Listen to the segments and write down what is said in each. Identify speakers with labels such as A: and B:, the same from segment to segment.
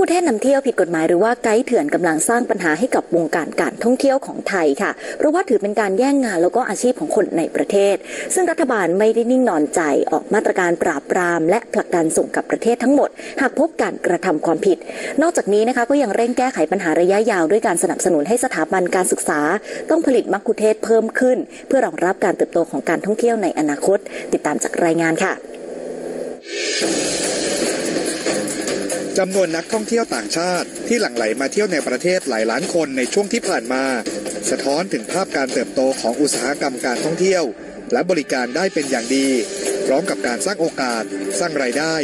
A: คุเทศนำเที่ยวผิดกฎหมายหรือว่าไกด์เถื่อนกำลังสร้างปัญหาให้กับวงการการท่องเที่ยวของไทยค่ะ เพราะว่าถือเป็นการแย่งงานแล้วก็อาชีพของคนในประเทศ ซึ่งรัฐบาลไม่ได้นิ่งนอนใจออกมาตรการปราบปราม และผลักดันส่งกับประเทศทั้งหมด หากพบการกระทำความผิด นอกจากนี้นะคะก็ยังเร่งแก้ไขปัญหาระยะยาวด้วยการสนับสนุนให้สถาบันการศึกษา ต้องผลิตมักคุเทศเพิ่มขึ้น เพื่อรองรับการเติบโตของการท่องเที่ยวในอนาคต ติดตามจากรายงานค่ะ
B: จำนวนนักท่องเที่ยวต่างชาติ ที่หลั่งไหลมาเที่ยวในประเทศหลายล้านคนในช่วงที่ผ่านมา สะท้อนถึงภาพการเติบโตของอุตสาหกรรมการท่องเที่ยว และบริการได้เป็นอย่างดี พร้อมกับการสร้างโอกาส สร้างรายได้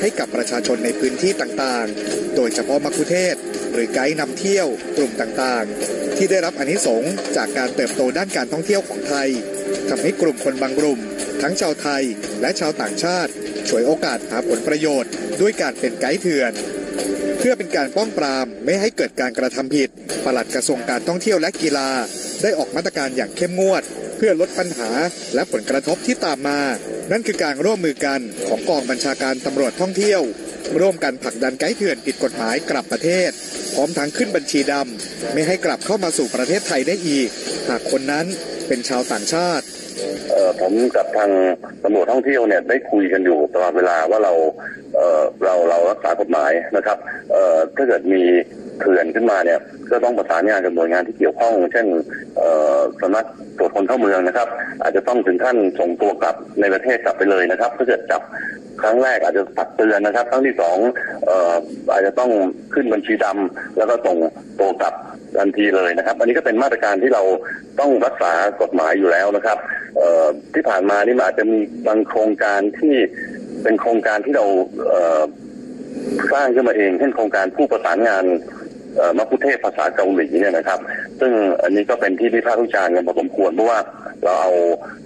B: ให้กับประชาชนในพื้นที่ต่างๆ โดยเฉพาะมักคุเทศ หรือไกด์นำเที่ยวกลุ่มต่างๆ ที่ได้รับอนิสงส์จากการเติบโตด้านการท่องเที่ยวของไทยทำให้กลุ่มคนบางกลุ่ม ทั้งชาวไทยและชาวต่างชาติ ฉวยโอกาสหาผลประโยชน์ ด้วยการเป็นไกด์เถื่อน เพื่อเป็นการป้องปรามไม่ให้เกิดการกระทำผิดปลัดกระทรวงการท่องเที่ยวและกีฬา ได้ออกมาตรการอย่างเข้มงวด เพื่อลดปัญหาและผลกระทบที่ตามมา นั่นคือการร่วมมือกันของกองบัญชาการตำรวจท่องเที่ยว ร่วมกันผลักดันไกด์เถื่อนผิดกฎหมายกลับประเทศ พร้อมทั้งขึ้นบัญชีดำไม่ให้กลับเข้ามาสู่ประเทศไทยได้อีก หากคนนั้นเป็นชาวต่างชาติ
C: ผมกับทางตำรวจท่องเที่ยวเนี่ยได้คุยกันอยู่ตลอดเวลาว่าเราเเราเรารักษากฎหมายนะครับเถ้าเกิดมีเขื่อนขึ้นมาเนี่ยก็ต้องประสานงานกับหน่วยงานที่เกี่ยวข้อง เช่นสำนักตรวจคนเข้าเมืองนะครับ อาจจะต้องถึงขั้นส่งตัวกลับในประเทศกลับไปเลยนะครับถ้าเกิดจับครั้งแรกอาจจะตักเตือนนะครับ ครั้งที่สองอาจจะต้องขึ้นบัญชีดำแล้วก็ส่งตัวกลับทันทีเลยนะครับ อันนี้ก็เป็นมาตรการที่เราต้องรักษากฎหมายอยู่แล้วนะครับ ที่ผ่านมานี่มันอาจจะมีบางโครงการที่เป็นโครงการที่เราเอ่อสร้างขึ้นมาเองเช่นโครงการผู้ประสานงานเอ่อมะคุเทศภาษาเกาหลีเนี่ยนะครับ ซึ่งอันนี้ก็เป็นที่วิพากษ์วิจารณ์กันพอสมควรเพราะว่าเราเอา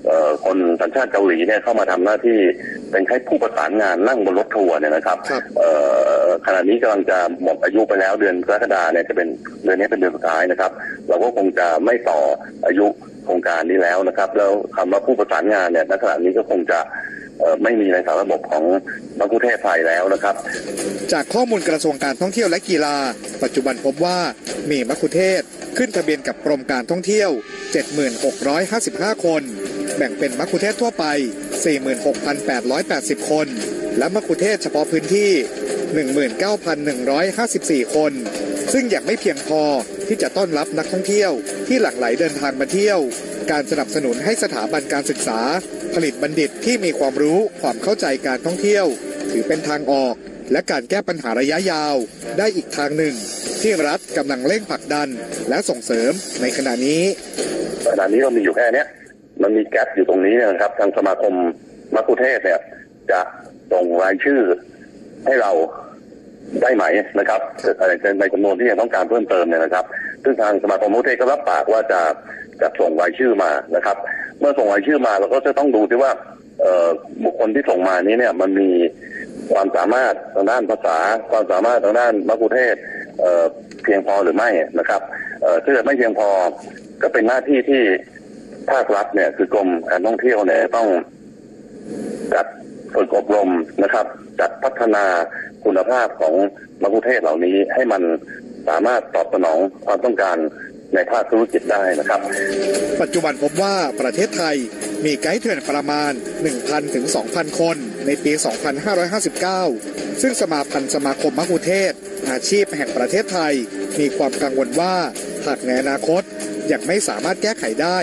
C: เอ่อคนสัญชาติเกาหลีเนี่ยเข้ามาทำหน้าที่เป็นแค่ผู้ประสานงานนั่งบนรถทัวร์เนี่ยนะครับ
B: ครับ
C: เอ่อขณะนี้กำลังจะหมดอายุไปแล้วเดือนกรกฎาเนี่ยจะเป็นเดือนนี้เป็นเดือนสุดท้ายนะครับ เราก็คงจะไม่ต่ออายุ โครงการนี้แล้วนะครับ แล้วคำว่าผู้ประสานงานเนี่ยณขณะนี้ก็คงจะไม่มีในสารระบบของมักคุเทศไทยแล้วนะครับ
B: จากข้อมูลกระทรวงการท่องเที่ยวและกีฬา ปัจจุบันพบว่ามีมัคคุเทศขึ้นทะเบียนกับกรมการท่องเที่ยว 7655 คน แบ่งเป็นมัคคุเทศทั่วไป 46,880 คน และมัคคุเทศเฉพาะพื้นที่ 19,154 คน ซึ่งยังไม่เพียงพอ ที่จะต้อนรับนักท่องเที่ยวที่หลั่งไหลเดินทางมาเที่ยว การสนับสนุนให้สถาบันการศึกษา ผลิตบัณฑิตที่มีความรู้ความเข้าใจการท่องเที่ยว ถือเป็นทางออก และการแก้ปัญหาระยะยาว ได้อีกทางหนึ่ง ที่รัฐกำลังเร่งผลักดันและส่งเสริมในขณะนี้
C: ขณะนี้เรามีอยู่แค่นี้มันมีแก๊ปอยู่ตรงนี้นะครับทางสมาคมมักคุเทศเนี่ยจะส่งรายชื่อให้เรา ได้ไหมนะครับในในจำนวนที่ยังต้องการเพิ่มเติมเนี่ยนะครับ ซึ่งทางสมาคมมุเทก็รับปากว่าจะจะส่งรายชื่อมานะครับ เมื่อส่งรายชื่อมาเราก็จะต้องดูที่ว่าเอ่อบุคคลที่ส่งมานี้เนี่ยมันมีความสามารถทางด้านภาษา ความสามารถทางด้านมักคุเทศเอ่อเพียงพอหรือไม่นะครับเอ่อถ้าเกิดไม่เพียงพอก็เป็นหน้าที่ที่ภาครัฐเนี่ยคือกรมการท่องเที่ยวเนี่ยต้องจัดฝึกอบรมนะครับ จัดพัฒนา คุณภาพของมักคุเทศเหล่านี้ให้มันสามารถตอบสนองความต้องการในภาคธุรกิจได้นะครับ
B: ปัจจุบันพบว่าประเทศไทยมีไกด์เถื่อนประมาณ 1,000 ถึง 2,000 คนในปี 2559 ซึ่งสมาพันธ์สมาคมมักคุเทศ อาชีพแห่งประเทศไทย มีความกังวลว่าหากในอนาคตยังไม่สามารถแก้ไขได้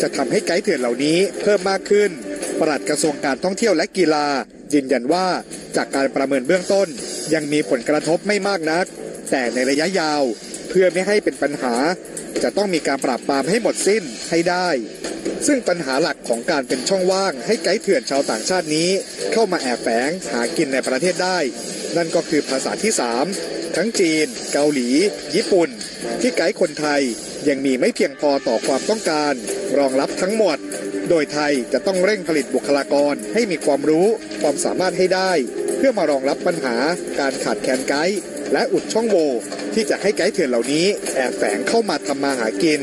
B: จะทำให้ไกด์เถื่อนเหล่านี้เพิ่มมากขึ้น ปลัดกระทรวงการท่องเที่ยวและกีฬายืนยันว่าจากการประเมินเบื้องต้น ยังมีผลกระทบไม่มากนัก แต่ในระยะยาวเพื่อไม่ให้เป็นปัญหา จะต้องมีการปราบปรามให้หมดสิ้นให้ได้ ซึ่งปัญหาหลักของการเป็นช่องว่างให้ไกด์เถื่อนชาวต่างชาตินี้ เข้ามาแอบแฝงหากินในประเทศได้ นั่นก็คือภาษาที่ 3 ทั้งจีน เกาหลี ญี่ปุ่น ที่ไกด์คนไทยยังมีไม่เพียงพอต่อความต้องการ รองรับทั้งหมด โดยไทยจะต้องเร่งผลิตบุคลากรให้มีความรู้ความสามารถให้ได้ เพื่อมารองรับปัญหาการขาดแคลนไกด์และอุดช่องโหว่ที่จะให้ไกด์เถื่อนเหล่านี้แอบแฝงเข้ามาทำมาหากิน